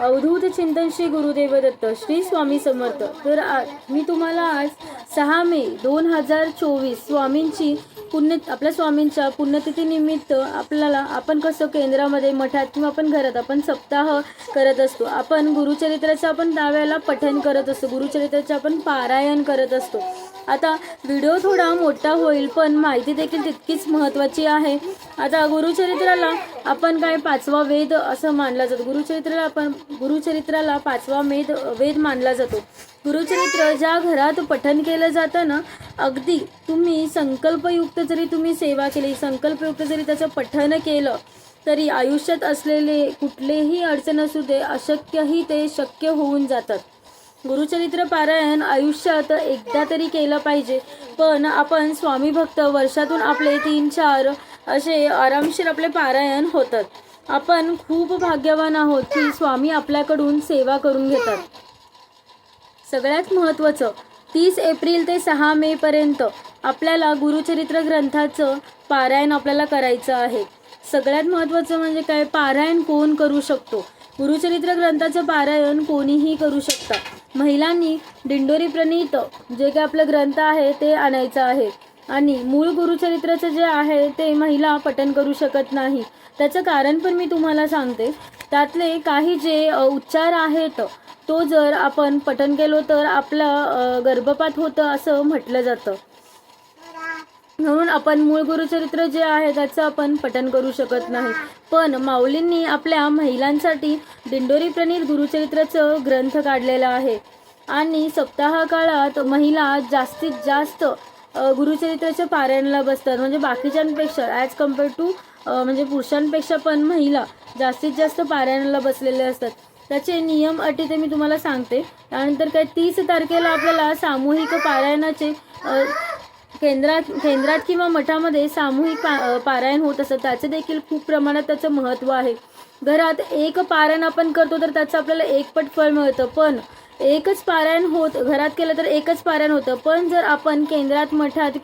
अवधूत चिंतन श्री गुरुदेव दत्त श्री स्वामी समर्थ. तर आ- मी तुम्हाला आज सहा मे दोन हजार चोवीस स्वामींची पुण्य आपल्या स्वामींच्या पुण्यतिथीनिमित्त आपल्याला आपण कसं केंद्रामध्ये मठात किंवा आपण घरात आपण सप्ताह करत असतो आपण गुरुचरित्राचं आपण त्यावेळेला पठण करत असतो गुरुचरित्राचे आपण पारायण करत असतो. आता व्हिडिओ थोडा मोठा होईल पण माहिती देखील तितकीच महत्त्वाची आहे. आता गुरुचरित्राला आपण काय पाचवा वेद असं मानला जातो? गुरुचरित्राला आपण गुरुचरित्राला पाचवा वेद वेद मानला जातो. गुरुचरित्र ज्या घरात पठन केलं जातं ना अगदी तुम्ही संकल्पयुक्त जरी तुम्ही सेवा केली संकल्पयुक्त जरी त्याचं पठन केलं तरी आयुष्यात असलेले कुठलेही अडचण असू दे अशक्यही ते शक्य होऊन जातात. गुरुचरित्र पारायण आयुष्यात एकदा तरी केलं पाहिजे. पण आपण स्वामी भक्त वर्षातून आपले तीन चार असे आरामशीर आपले पारायण होतात. आपण खूप भाग्यवान आहोत की स्वामी आपल्याकडून सेवा करून घेतात. सगळ्यात महत्त्वाचं तीस एप्रिल ते सहा मे पर्यंत आपल्याला गुरुचरित्र ग्रंथाचं पारायण आपल्याला करायचं आहे. सगळ्यात महत्त्वाचं म्हणजे काय? पारायण कोण करू शकतो? गुरुचरित्र ग्रंथाचं पारायण कोणीही करू शकता महिलांनी दिंडोरी प्रणीत जे काही आपलं ग्रंथ आहे ते आणायचं आहे. आणि मूळ गुरुचरित्राचं जे आहे ते महिला पठन करू शकत नाही. त्याचं कारण पण मी तुम्हाला सांगते. त्यातले काही जे उच्चार आहेत तो जर आपण पठन केलो तर आपलं गर्भपात होतं असं म्हटलं जातं. म्हणून आपण मूळ गुरुचरित्र जे आहे त्याचं आपण पठन करू शकत नाही. पण माऊलींनी आपल्या महिलांसाठी दिंडोरी प्रणीत गुरुचरित्राचं ग्रंथ काढलेला आहे. आणि सप्ताह काळात महिला जास्तीत जास्त गुरुचरित्राच्या पारायणाला बसतात. म्हणजे बाकीच्यांपेक्षा ॲज कंपेअर टू म्हणजे पुरुषांपेक्षा पण महिला जास्तीत जास्त पारायणाला बसलेले असतात. त्याचे नियम अटी ते मी तुम्हाला सांगते. त्यानंतर काय तीस तारखेला आपल्याला सामूहिक पारायणाचे केंद्रात केंद्रात किंवा मठामध्ये सामूहिक पा पारायण होत असतं त्याचे देखील खूप प्रमाणात त्याचं महत्त्व आहे. घरात एक पारायण आपण करतो तर त्याचं आपल्याला एकपट फळ मिळतं. पण एकच पारायण होत घरात केलं तर एकच पारायण होतं. पण जर आपण केंद्रात मठात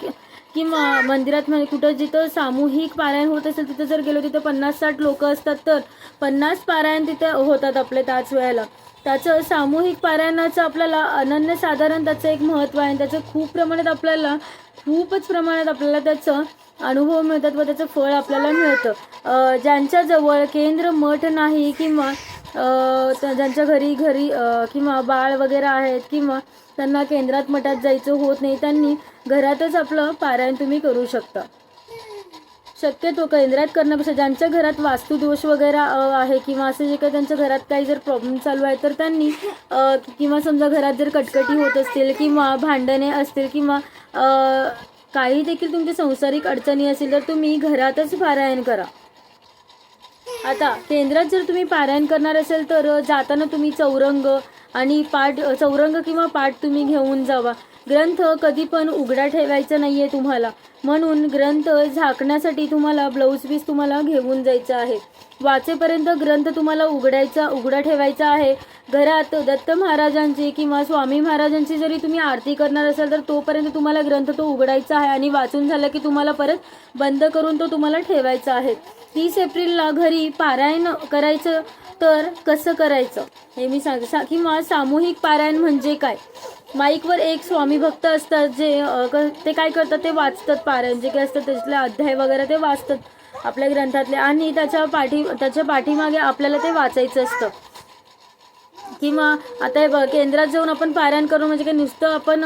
किंवा मंदिरात म्हणजे कुठं जिथं सामूहिक पारायण होत असेल तिथं जर गेलो तिथं पन्नास साठ लोक असतात तर पन्नास पारायण तिथं होतात आपले त्याच वेळेला. त्याचं सामूहिक पारायणाचं आपल्याला अनन्यसाधारण त्याचं एक महत्त्व आहे आणि त्याचं खूप प्रमाणात आपल्याला खूपच प्रमाणात आपल्याला त्याचं अनुभव मिळतात व त्याचं फळ आपल्याला मिळतं. ज्यांच्या ज्यांच्याजवळ केंद्र मठ नाही किंवा ज्यांच्या घरी घरी अं, किंवा बाळ वगैरे आहेत किंवा त्यांना केंद्रात मठात जायचं होत नाही त्यांनी घरातच आपलं पारायण तुम्ही करू शकता. शक्यतो केंद्रात करण्यापेक्षा ज्यांच्या घरात वास्तुदोष वगैरे आहे किंवा असं जे काही त्यांच्या घरात काही जर प्रॉब्लेम चालू आहे तर त्यांनी किंवा समजा घरात जर कटकटी होत असतील किंवा भांडणे असतील किंवा काही देखील तुमच्या संसारिक अडचणी असतील तर तुम्ही घरातच पारायण करा. आता केंद्रात जर तुम्ही पारायण करणार असेल तर जाताना तुम्ही चौरंग आणि पाठ चौरंग किंवा पाठ तुम्ही घेऊन जावा. ग्रंथ कधी पण उघडा ठेवायचा नाही आहे तुम्हाला. म्हणून ग्रंथ झाकण्यासाठी तुम्हाला ब्लाऊज पीस तुम्हाला घेऊन जायचं आहे. वाचेपर्यंत ग्रंथ तुम्हाला उघडायचा उघडा ठेवायचा आहे. घरात दत्त महाराजांची किंवा स्वामी महाराजांची जरी तुम्ही आरती करणार असाल तर तोपर्यंत तुम्हाला ग्रंथ तो उघडायचा आहे आणि वाचून झालं की तुम्हाला परत बंद करून तो तुम्हाला ठेवायचा आहे. तीस एप्रिलला घरी पारायण करायचं तर कसं करायचं? हे मी सांग सा किंवा सामूहिक पारायण म्हणजे काय? माईकवर एक स्वामी भक्त असतात जे क- ते काय करतात? ते वाचतात पारायण. जे काही असतात त्याच्यातले अध्याय वगैरे ते वाचतात आपल्या ग्रंथातले. आणि त्याच्या पाठी त्याच्या पाठीमागे आपल्याला ते वाचायचं असतं. किंवा आता हे बघ केंद्रात जाऊन आपण पारायण करू म्हणजे काय नुसतं आपण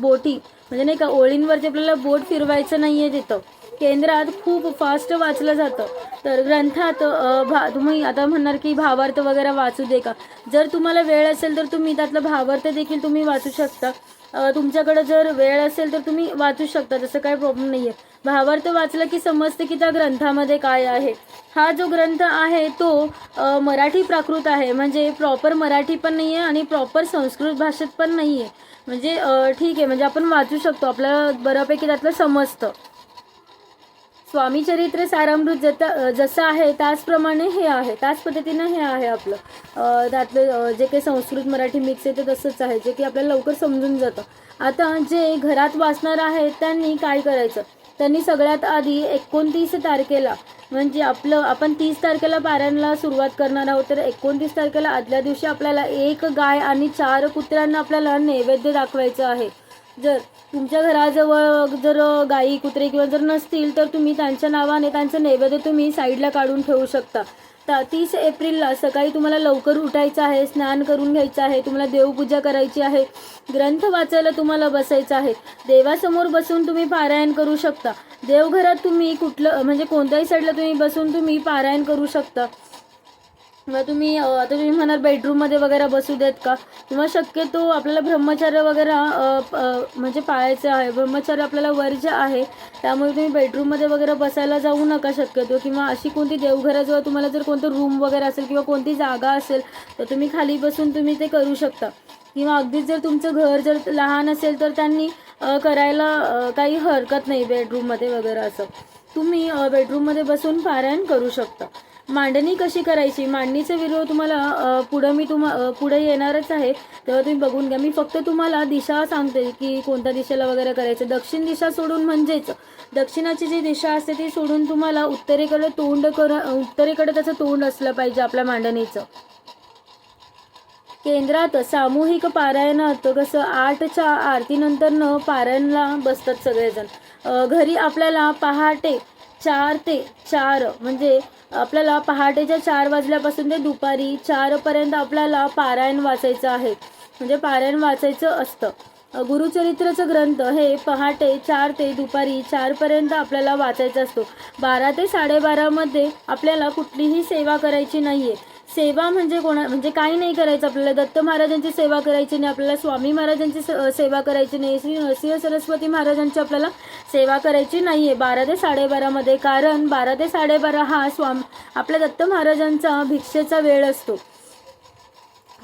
बोटी म्हणजे नाही का ओळींवरती आपल्याला बोट फिरवायचं नाही आहे तिथं. केंद्रात खूप फास्ट वाचलं जातं. तर ग्रंथात भा तुम्ही आता म्हणणार की भावार्थ वगैरे वाचू दे का? जर तुम्हाला वेळ असेल तर तुम्ही त्यातलं भावार्थ देखील तुम्ही वाचू शकता. तुमच्याकडं जर वेळ असेल तर तुम्ही वाचू शकता तसं काही प्रॉब्लेम नाही आहे भावार्थ वाचलं की समजते की त्या ग्रंथामध्ये काय आहे. हा जो ग्रंथ आहे तो मराठी प्राकृत आहे. म्हणजे प्रॉपर मराठी पण नाही आहे आणि प्रॉपर संस्कृत भाषेत पण नाही आहे म्हणजे ठीक आहे. म्हणजे आपण वाचू शकतो. आपल्याला बऱ्यापैकी त्यातलं समजतं. स्वामी चरित्र सारामृत जत जसं आहे त्याचप्रमाणे हे आहे. त्याच पद्धतीनं हे आहे आपलं. त्यातलं जे काही संस्कृत मराठी मिक्स आहे ते तसंच आहे. जे की आपल्याला लवकर समजून जातं. आता जे घरात वाचणार आहेत त्यांनी काय करायचं? त्यांनी सगळ्यात आधी एकोणतीस तारखेला म्हणजे आपलं आपण तीस तारखेला पारायणला सुरुवात करणार आहोत तर एकोणतीस तारखेला आदल्या दिवशी आपल्याला एक गाय आणि चार कुत्र्यांना आपल्याला नैवेद्य दाखवायचं आहे. जर तुमच्या घराजवळ जर गाई कुत्रे किंवा जर नसतील तर तुम्ही त्यांच्या नावाने त्यांचं नैवेद्य तुम्ही साईडला काढून ठेवू शकता. तर तीस एप्रिलला सकाळी तुम्हाला लवकर उठायचं आहे स्नान करून घ्यायचं आहे तुम्हाला देवपूजा करायची आहे ग्रंथ वाचायला तुम्हाला बसायचं आहे. देवासमोर बसून तुम्ही पारायण करू शकता. देवघरात तुम्ही कुठलं म्हणजे कोणत्याही साईडला तुम्ही बसून तुम्ही पारायण करू शकता. किंवा तुम्ही आता तुम्ही म्हणाल बेडरूममध्ये वगैरे बसू देत का? किंवा शक्यतो आपल्याला ब्रह्मचर्य वगैरे म्हणजे पाळायचं आहे. ब्रह्मचर्य आपल्याला वर्ज्य आहे त्यामुळे तुम्ही बेडरूममध्ये वगैरे बसायला जाऊ नका शक्यतो. किंवा अशी कोणती देवघराजवळ तुम्हाला जर कोणतं रूम वगैरे असेल किंवा कोणती जागा असेल तर तुम्ही खाली बसून तुम्ही ते करू शकता. किंवा अगदीच जर तुमचं घर जर लहान असेल तर त्यांनी करायला काही हरकत नाही बेडरूममध्ये वगैरे असं. तुम्ही बेडरूममध्ये बसून पारायण करू शकता. मांडणी कशी करायची? मांडणीचा व्हिडिओ तुम्हाला पुढं मी तुम्हा पुढे येणारच आहे तेव्हा तुम्ही बघून घ्या. मी फक्त तुम्हाला दिशा सांगते की कोणत्या दिशेला वगैरे करायचं. दक्षिण दिशा सोडून म्हणजेच दक्षिणाची जी दिशा असते ती सोडून तुम्हाला उत्तरेकडे तोंड कर उत्तरेकडे त्याचं तोंड असलं पाहिजे आपल्या मांडणीचं. केंद्रात सामूहिक पारायणात कसं आठच्या आरतीनंतरनं पारायणला बसतात सगळेजण. घरी आपल्याला पहाटे चार ते चार म्हणजे आपल्याला पहाटेच्या चार वाजल्यापासून ते दुपारी चारपर्यंत आपल्याला पारायण वाचायचं आहे. म्हणजे पारायण वाचायचं असतं. गुरुचरित्राचं ग्रंथ हे पहाटे चार ते दुपारी चारपर्यंत आपल्याला वाचायचं असतो. बारा ते साडेबारामध्ये आपल्याला कुठलीही सेवा करायची नाही आहे सेवा म्हणजे कोणा म्हणजे काही नाही करायचं आपल्याला. दत्त महाराजांची सेवा करायची नाही आपल्याला स्वामी महाराजांची स- सेवा करायची नाही श्री नरसिंह सरस्वती महाराजांची आपल्याला सेवा करायची नाही आहे बारा ते साडेबारामध्ये कारण बारा ते साडेबारा हा स्वाम आपल्या दत्त महाराजांचा भिक्षेचा वेळ असतो.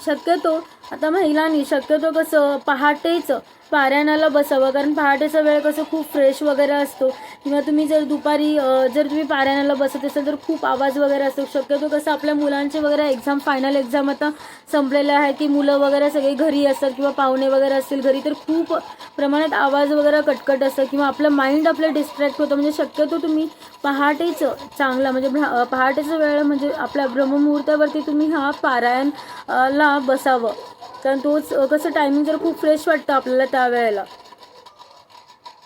शक्यतो आता महिलांनी शक्यतो कसं पहाटेच पारायणाला बसावं कारण पहाटेचा वेळ कसं खूप फ्रेश वगैरे असतो. किंवा तुम्ही जर दुपारी जर तुम्ही पारायणाला बसत असाल तर खूप आवाज वगैरे असतो. शक्यतो कसं आपल्या मुलांचे वगैरे एक्झाम फायनल एक्झाम आता संपलेलं आहे की मुलं वगैरे सगळे घरी असतात किंवा पाहुणे वगैरे असतील घरी तर खूप प्रमाणात आवाज वगैरे कटकट असतं किंवा आपलं माइंड आपलं डिस्ट्रॅक्ट होतं. म्हणजे शक्यतो तुम्ही पहाटेचं चांगला म्हणजे भ्रा- पहाटेचा वेळ म्हणजे आपल्या ब्रह्ममुहूर्तावरती तुम्ही हा पारायण ला बसावं. कारण तोच कसं टायमिंग जर खूप फ्रेश वाटतं आपल्याला त्यावेळेला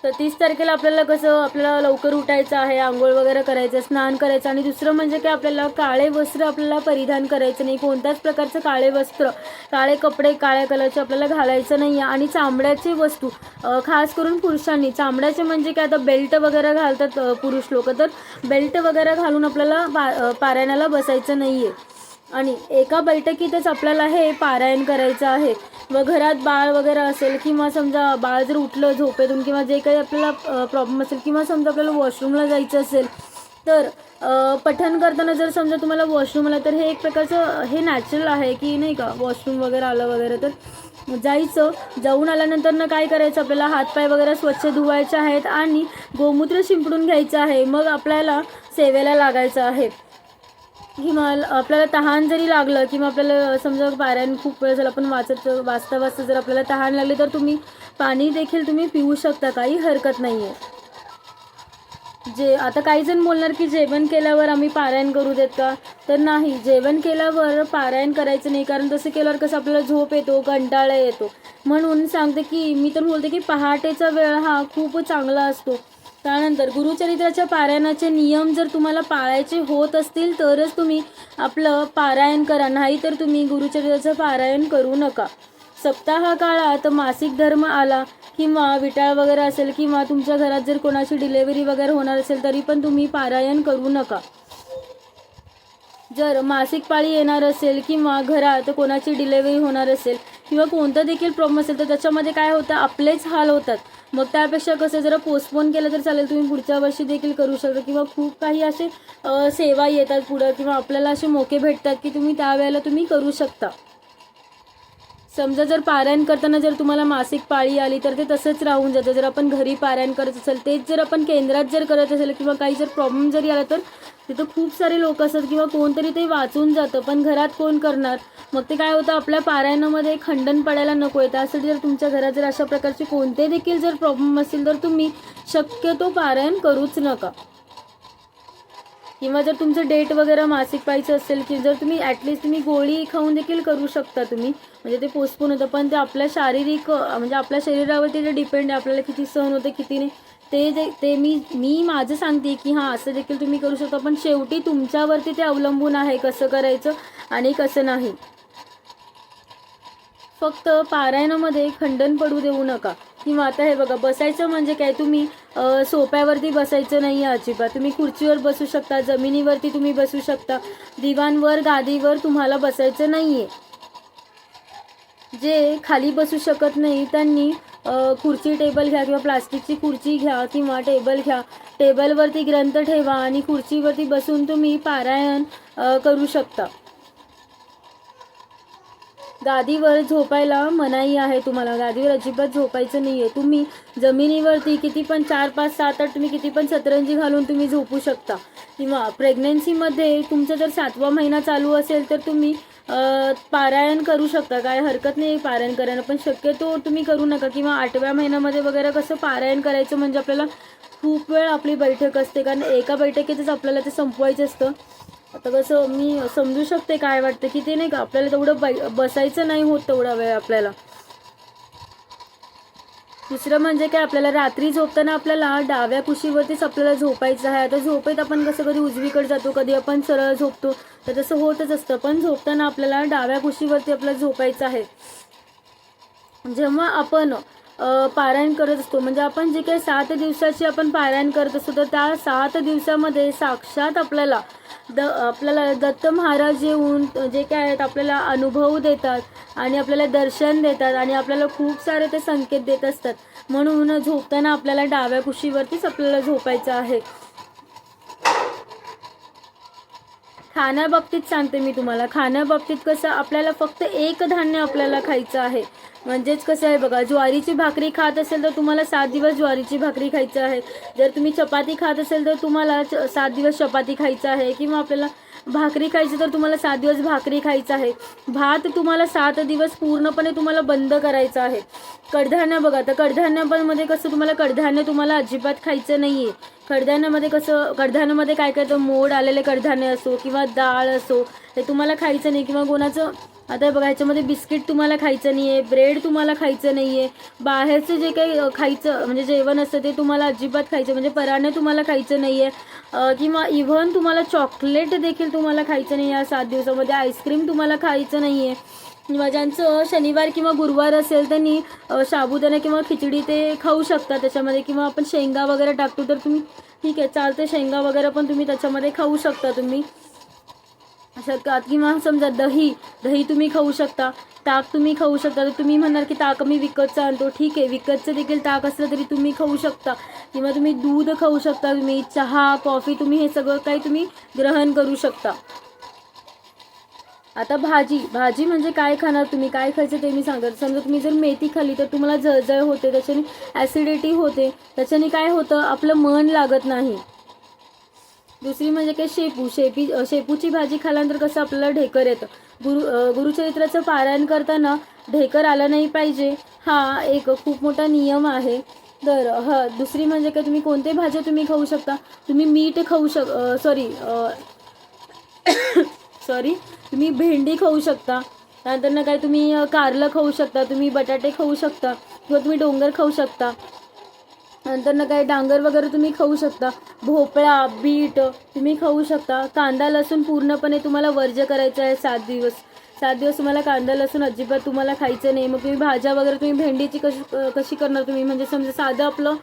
तर तीस तारखेला आपल्याला कसं आपल्याला लवकर उठायचं आहे आंघोळ वगैरे करायचं स्नान करायचं आणि दुसरं म्हणजे की आपल्याला काळे वस्त्र आपल्याला परिधान करायचं नाही. कोणत्याच प्रकारचं काळे वस्त्र काळे कपडे काळ्या कलरचे आपल्याला घालायचं नाही आहे आणि चांबड्याची वस्तू खास करून पुरुषांनी चांबड्याचे म्हणजे काय आता बेल्ट वगैरे घालतात पुरुष लोक. तर बेल्ट वगैरे घालून आपल्याला पा पारायणाला बसायचं नाही आहे आणि एका बैठकीतच आपल्याला हे पारायण करायचं आहे. व घरात बाळ वगैरे असेल किंवा समजा बाळ जर उठलं झोपेतून किंवा जे काही आपल्याला प्रॉब्लेम असेल किंवा समजा आपल्याला वॉशरूमला जायचं असेल तर पठण करताना जर समजा तुम्हाला वॉशरूम आला तर हे एक प्रकारचं हे नॅचरल आहे की नाही का? वॉशरूम वगैरे आलं वगैरे तर जायचं. जाऊन आल्यानंतर ना काय करायचं? आपल्याला हातपाय वगैरे स्वच्छ धुवायचे आहेत आणि गोमूत्र शिंपडून घ्यायचं आहे. मग आपल्याला सेवेला लागायचं आहे. किंवा आपल्याला तहान जरी लागलं किंवा आपल्याला समजा पारायण खूप वेळ झाला आपण वाचत वाचता वाचता जर आपल्याला तहान लागली तर तुम्ही पाणी देखील तुम्ही पिऊ शकता काही हरकत नाही आहे जे आता काही जण बोलणार की जेवण केल्यावर आम्ही पारायण करू देत का? तर नाही जेवण केल्यावर पारायण करायचं नाही कारण तसं केल्यावर कसं आपल्याला झोप येतो कंटाळा येतो. म्हणून सांगते की मी तर बोलते की पहाटेचा वेळ हा खूप चांगला असतो. त्यानंतर गुरुचरित्राच्या पारायणाचे नियम जर तुम्हाला पाळायचे होत असतील तरच तुम्ही आपलं पारायण करा. नाही तर तुम्ही गुरुचरित्राचं पारायण करू नका. सप्ताह काळात मासिक धर्म आला किंवा विटाळ वगैरे असेल किंवा तुमच्या घरात जर कोणाची डिलेवरी वगैरे होणार असेल तरी पण तुम्ही पारायण करू नका. जर मासिक पाळी येणार असेल किंवा घरात कोणाची डिलेवरी होणार असेल किंवा कोणता देखील प्रॉब्लेम असेल तर त्याच्यामध्ये काय होतं आपलेच हाल होतात. मग त्यापेक्षा कसं जरा पोस्टपोन केलं तर चालेल तुम्ही पुढच्या वर्षी देखील करू शकता. किंवा खूप काही असे सेवा येतात पुढं किंवा आपल्याला असे मोके भेटतात की तुम्ही त्यावेळेला तुम्ही करू शकता. समजा जर पारायण करताना जर तुम्हाला मासिक पाळी आली तर ते तसंच राहून जातं. जर आपण घरी पारायण करत असेल तेच जर आपण केंद्रात जर करत असेल किंवा काही जर प्रॉब्लेम जरी आला तर तिथं खूप सारे लोक असतात किंवा कोणतरी ते वाचून जातं पण घरात कोण करणार? मग ते काय होतं आपल्या पारायणामध्ये खंडन पडायला नको आहे. त्यासाठी जर तुमच्या घरात जर अशा प्रकारचे कोणते देखील जर प्रॉब्लेम असतील तर तुम्ही शक्यतो पारायण करूच नका. किंवा जर तुमचं डेट वगैरे मासिक पाहिजे असेल की जर तुम्ही ॲटलिस्ट तुम्ही गोळी खाऊन देखील करू शकता तुम्ही. म्हणजे ते पोस्टपोन होतं पण ते आपल्या शारीरिक म्हणजे आपल्या शरीरावरती ते डिपेंड आहे आपल्याला किती सहन होते किती नाही ते जे ते मी मी माझं सांगते की हां असं देखील तुम्ही करू शकता पण शेवटी तुमच्यावरती ते अवलंबून आहे कसं करायचं आणि कसं नाही. फक्त पारायणामध्ये खंडन पडू देऊ नका. किंवा आता हे बघा बसायचं म्हणजे काय? तुम्ही सोप्यावरती बसायचं नाही आहे अजिबात. तुम्ही खुर्चीवर बसू शकता जमिनीवरती तुम्ही बसू शकता. दिवाणवर गादीवर तुम्हाला बसायचं नाही आहे जे खाली बसू शकत नाही त्यांनी खुर्ची टेबल घ्या किंवा प्लास्टिकची खुर्ची घ्या किंवा टेबल घ्या. टेबलवरती ग्रंथ ठेवा आणि खुर्चीवरती बसून तुम्ही पारायण करू शकता. गादीवर झोपायला मनाई आहे तुम्हाला. गादीवर अजिबात झोपायचं नाही आहे तुम्ही जमिनीवरती किती पण चार पाच सात आठ तुम्ही किती पण सतरंजी घालून तुम्ही झोपू शकता. किंवा प्रेग्नेन्सीमध्ये तुमचा जर सातवा महिना चालू असेल तर तुम्ही पारायण करू शकता. काय हरकत नाही पारायण करायला. पण शक्यतो तुम्ही करू नका किंवा आठव्या महिन्यामध्ये वगैरे कसं पारायण करायचं म्हणजे आपल्याला खूप वेळ आपली बैठक असते. कारण एका बैठकीतच आपल्याला ते संपवायचं असतं. आता कसं मी समजू शकते काय वाटतं की ते नाही का? आपल्याला तेवढं बै बसायचं नाही होत तेवढा वेळ आपल्याला. दुसरं म्हणजे काय आपल्याला रात्री झोपताना आपल्याला डाव्या कुशीवरतीच आपल्याला झोपायचं आहे. आता झोपेत आपण कसं कधी उजवीकडे जातो कधी आपण सरळ झोपतो तर तसं होतच असतं. पण झोपताना आपल्याला डाव्या कुशीवरती आपल्याला झोपायचं आहे. जेव्हा आपण पारायण करत असतो. म्हणजे आपण जे काही सात दिवसाची आपण पारायण करत असतो तर त्या सात दिवसामध्ये साक्षात आपल्याला द आपल्याला दत्त महाराज येऊन जे काय आहेत आपल्याला अनुभव देतात आणि आपल्याला दर्शन देतात आणि आपल्याला खूप सारे ते संकेत देत असतात. म्हणून झोपताना आपल्याला डाव्या कुशीवरतीच आपल्याला झोपायचं आहे. खाण्याबाबतीत सांगते मी तुम्हाला. खाण्याबाबतीत कसं आपल्याला फक्त एक धान्य आपल्याला खायचं आहे. म्हणजेच कसं आहे बघा ज्वारीची भाकरी खात असेल तर तुम्हाला सात दिवस ज्वारीची भाकरी खायचं आहे. जर तुम्ही चपाती खात असेल तर तुम्हाला च- सात दिवस चपाती खायचं आहे. किंवा आपल्याला भाकरी खायची तर तुम्हाला सात दिवस भाकरी खायचं आहे. भात तुम्हाला सात दिवस पूर्णपणे तुम्हाला बंद करायचं आहे. कडधान्य बघा तर कडधान्यामध्ये कसं तुम्हाला कडधान्य तुम्हाला अजिबात खायचं नाही आहे कडधान्यामध्ये कसं कडधान्यामध्ये काय काय तर मोड आलेले कडधान्य असो किंवा डाळ असो हे तुम्हाला खायचं नाही किंवा कोणाचं आता बघा ह्याच्यामध्ये बिस्किट तुम्हाला खायचं नाही आहे ब्रेड तुम्हाला खायचं नाही आहे बाहेरचं जे काही खायचं म्हणजे जेवण असतं ते तुम्हाला अजिबात खायचं म्हणजे पराणे तुम्हाला खायचं नाही आहे किंवा इव्हन तुम्हाला चॉकलेट देखील तुम्हाला खायचं नाही या सात दिवसामध्ये आईस्क्रीम तुम्हाला खायचं नाही आहे किंवा ज्यांचं शनिवार किंवा गुरुवार असेल त्यांनी अ, साबुदाणा किंवा खिचडी ते खाऊ शकता त्याच्यामध्ये किंवा आपण शेंगा वगैरे टाकतो तर तुम्ही ठीक आहे चालतं शेंगा वगैरे पण तुम्ही त्याच्यामध्ये खाऊ शकता तुम्ही. शक्यात किंवा समजा दही दही तुम्ही खाऊ शकता ताक तुम्ही खाऊ शकता. तर तुम्ही म्हणणार की ताक मी विकतचं आणतो. ठीक आहे विकतचं देखील ताक असलं तरी तुम्ही खाऊ शकता. किंवा तुम्ही दूध खाऊ शकता तुम्ही चहा कॉफी तुम्ही हे सगळं काही तुम्ही ग्रहण करू शकता. आता भाजी भाजी म्हणजे काय खाणार तुम्ही? काय खायचं ते मी सांगत समजा तुम्ही जर मेथी खाल्ली तर तुम्हाला जळजळ होते त्याच्याने ॲसिडिटी होते. त्याच्याने काय होतं? आपलं मन लागत नाही. दुसरी म्हणजे काय शेपू शेपी शेपूची भाजी खाल्यानंतर कसं आपल्याला ढेकर येतं. गुरु गुरुचरित्राचं पारायण करताना ढेकर आलं नाही पाहिजे. हा एक खूप मोठा नियम आहे. तर ह दुसरी म्हणजे काय तुम्ही कोणते भाज्या तुम्ही खाऊ शकता? तुम्ही मीठ खाऊ शक सॉरी सॉरी तुम्ही भेंडी खाऊ शकता. त्यानंतर ना काय तुम्ही कारलं खाऊ शकता तुम्ही बटाटे खाऊ शकता किंवा तुम्ही डोंगर खाऊ शकता. नंतर ना काही डांगर वगैरे तुम्ही खाऊ शकता. भोपळा बीट तुम्ही खाऊ शकता. कांदा लसूण पूर्णपणे तुम्हाला वर्ज करायचं आहे सात दिवस. सात दिवस तुम्हाला कांदा लसूण अजिबात तुम्हाला खायचं नाही. मग तुम्ही भाज्या वगैरे तुम्ही भेंडीची कशी कशी करणार तुम्ही? म्हणजे समजा साधं आपलं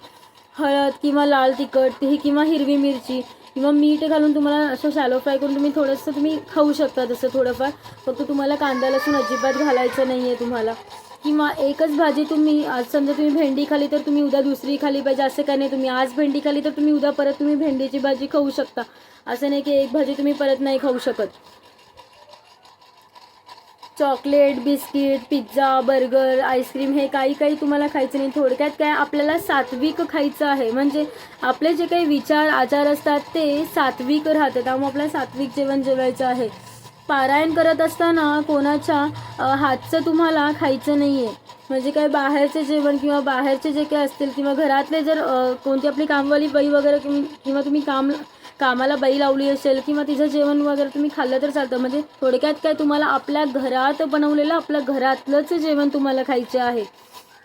हळद किंवा लाल तिखट ही किंवा हिरवी मिरची किंवा मीठ घालून तुम्हाला असं शॅलो फ्राय करून तुम्ही थोडंसं तुम्ही खाऊ शकता तसं थोडंफार. फक्त तुम्हाला कांदा लसूण अजिबात घालायचं नाही आहे तुम्हाला. किंवा एकच भाजी तुम्ही आज समजा तुम्ही भेंडी खाली तर तुम्ही उद्या दुसरी खाली पाहिजे असं काही नाही. तुम्ही आज भेंडी खाली तर तुम्ही उद्या परत तुम्ही भेंडीची भाजी खाऊ शकता. असं नाही की एक भाजी तुम्ही परत नाही खाऊ शकत. Chocolate biscuit pizza burger ice cream हे काही काही तुम्हाला खायचं नाही. थोडक्यात काय आपल्याला सात्विक खायचं आहे. म्हणजे आपले जे काही विचार आचार असतात ते सात्विक राहते त्यामुळे आपल्याला सात्विक जेवण जेवायचं आहे. पारायण करत असताना कोणाच्या हातचं तुम्हाला खायचं नाही आहे म्हणजे काय बाहेरचे जेवण किंवा बाहेरचे जे काही असतील किंवा घरातले जर कोणती आपली कामवाली बाई वगैरे किंवा तुम्ही काम कामाला बाई लावली असेल किंवा तिचं जेवण वगैरे तुम्ही खाल्लं तर चालतं. म्हणजे थोडक्यात काय तुम्हाला आपल्या घरात बनवलेलं आपल्या घरातलंच जेवण तुम्हाला खायचं आहे.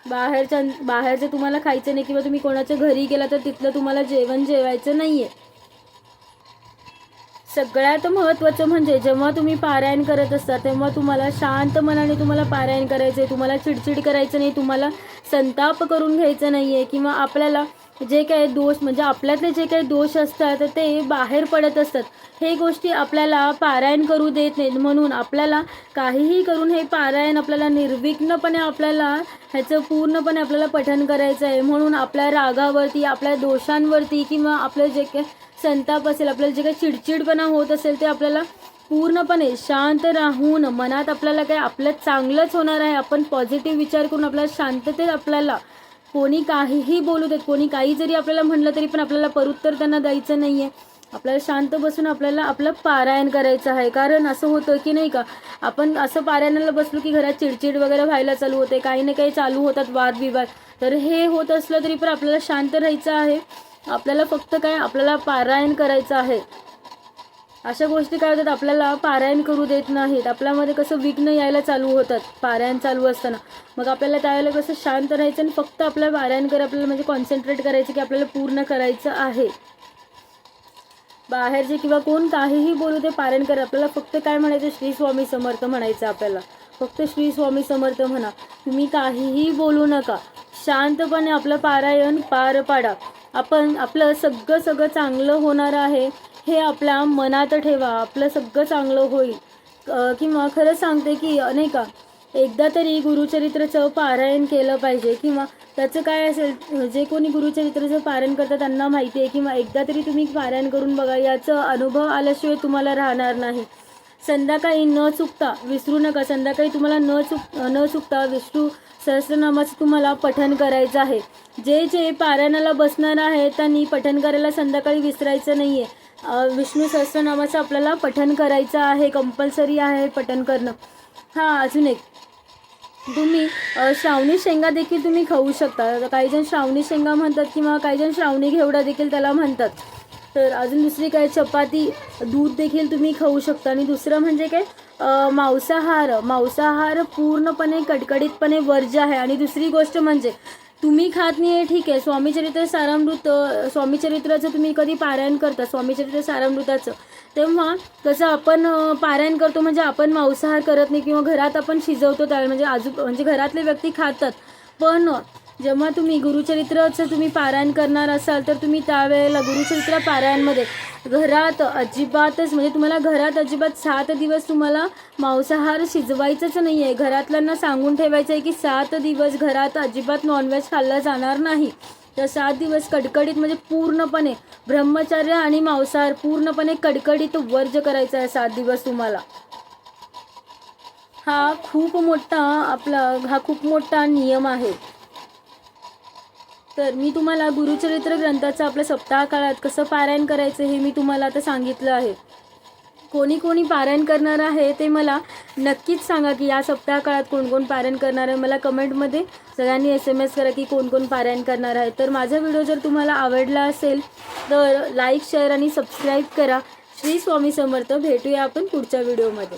बाहेरच्या बाहेरचं तुम्हाला खायचं नाही किंवा तुम्ही कोणाच्या घरी गेला तर तिथलं तुम्हाला जेवण जेवायचं नाही आहे सगळ्यात महत्त्वाचं म्हणजे जेव्हा तुम्ही पारायण करत असता तेव्हा तुम्हाला शांत मनाने तुम्हाला पारायण करायचं आहे तुम्हाला चिडचिड करायचं नाही तुम्हाला संताप करून घ्यायचं नाही आहे किंवा आपल्याला जे काही दोष म्हणजे आपल्यातले जे काही दोष असतात ते बाहेर पडत असतात. हे गोष्टी आपल्याला पारायण करू देत नाहीत. म्हणून आपल्याला काहीही करून हे पारायण आपल्याला निर्विघ्नपणे आपल्याला ह्याचं पूर्णपणे आपल्याला पठण करायचं आहे म्हणून आपल्या रागावरती आपल्या दोषांवरती किंवा आपलं जे काही संताप असेल आपल्याला जे काही चिडचिडपणा होत असेल ते आपल्याला पूर्णपणे शांत राहून मनात आपल्याला काय आपलं चांगलंच होणार आहे. आपण पॉझिटिव्ह विचार करून आपल्याला शांततेत आपल्याला कोणी काहीही बोलू देत कोणी काही जरी आपल्याला म्हणलं तरी पण आपल्याला परुत्तर त्यांना द्यायचं नाही आहे आपल्याला शांत बसून आपल्याला आपलं पारायण करायचं आहे. कारण असं होतं की नाही का आपण असं पारायणाला बसलो की घरात चिडचिड वगैरे व्हायला चालू होते काही ना काही चालू होतात वादविवाद. तर हे होत असलं तरी पण आपल्याला शांत राहायचं आहे. आपल्याला फक्त काय आपल्याला पारायण करायचं आहे. अशा गोष्टी काय होतात? आपल्याला पारायण करू देत नाहीत. आपल्यामध्ये कसं विघ्न यायला चालू होतात. पारायण चालू असताना. मग आपल्याला त्यावेळेला कसं शांत राहायचं आणि फक्त आपल्या पारायण कर आपल्याला म्हणजे कॉन्सन्ट्रेट करायचं की आपल्याला पूर्ण करायचं आहे. बाहेरचे किंवा कोण काहीही बोलू ते पारायण कर. आपल्याला फक्त काय म्हणायचं? श्री स्वामी समर्थ म्हणायचं आपल्याला. फक्त श्री स्वामी समर्थ म्हणा. तुम्ही काहीही बोलू नका. शांतपणे आपलं पारायण पार पाडा. आपण आपलं सगळं सगळं चांगलं होणार आहे हे आपल्या मनात ठेवा. आपलं सगळं चांगलं होईल. किंवा खरंच सांगते की नाही का एकदा तरी गुरुचरित्राचं पारायण केलं पाहिजे. किंवा त्याचं काय असेल जे कोणी गुरुचरित्राचं पारायण करतात त्यांना माहिती आहे. किंवा एकदा तरी तुम्ही पारायण करून बघा याचं अनुभव आल्याशिवाय तुम्हाला राहणार नाही. संध्याकाळी न चुकता विसरू नका. संध्याकाळी तुम्हाला न चुक न चुकता विष्णू सहस्रनामाचं तुम्हाला पठन करायचं आहे. जे जे पारायणाला बसणार आहे त्यांनी पठन करायला संध्याकाळी विसरायचं नाही आहे विष्णू सहस्रनामाचं आपल्याला पठन करायचं आहे कंपल्सरी आहे पठण करणं. हां अजून एक. तुम्ही श्रावणी शेंगा देखील तुम्ही खाऊ शकता. काहीजण काही जण श्रावणी शेंगा म्हणतात किंवा काही जण श्रावणी घेवडा देखील त्याला म्हणतात. तर अजून दुसरी काय? चपाती दूध देखील तुम्ही खाऊ शकता. आणि दुसरं म्हणजे काय? मांसाहार. मांसाहार पूर्णपणे कडकडीतपणे वर्ज आहे. आणि दुसरी गोष्ट म्हणजे तुम्ही खात नाही आहे ठीक आहे. स्वामीचरित्र सारामृत स्वामीचरित्राचं तुम्ही कधी पारायण करता? स्वामीचरित्र सारामृताचं. तेव्हा कसं आपण पारायण करतो म्हणजे आपण मांसाहार करत नाही किंवा घरात आपण शिजवतो त्यावेळेला म्हणजे आजू म्हणजे घरातले व्यक्ती खातात. पण जेव्हा तुम्ही गुरुचरित्राचं तुम्ही पारायण करणार असाल तर तुम्ही त्यावेळेला गुरुचरित्र पारायणमध्ये घरात अजिबातच म्हणजे तुम्हाला घरात अजिबात सात दिवस तुम्हाला मांसाहार शिजवायचंच नाही आहे घरातल्यांना सांगून ठेवायचं आहे की सात दिवस घरात अजिबात नॉनव्हेज खाल्ला जाणार नाही. तर सात दिवस कडकडीत म्हणजे पूर्णपणे ब्रह्मचर्य आणि मांसाहार पूर्णपणे कडकडीत वर्ज करायचा आहे सात दिवस तुम्हाला. हा खूप मोठा आपला हा खूप मोठा नियम आहे. तर मी तुम्हाला गुरुचरित्र ग्रंथाचं आपल्या सप्ताह काळात कसं पारायण करायचं हे मी तुम्हाला आता सांगितलं आहे. कोणी कोणी पारायण करणार आहे ते मला नक्कीच सांगा की या सप्ताह काळात कोण कोण पारायण करणार आहे. मला कमेंटमध्ये सगळ्यांनी एस एम एस करा की कोण कोण पारायण करणार आहे. तर माझा व्हिडिओ जर तुम्हाला आवडला असेल तर लाईक शेअर आणि सबस्क्राईब करा. श्री स्वामी समर्थ. भेटूया आपण पुढच्या व्हिडिओमध्ये.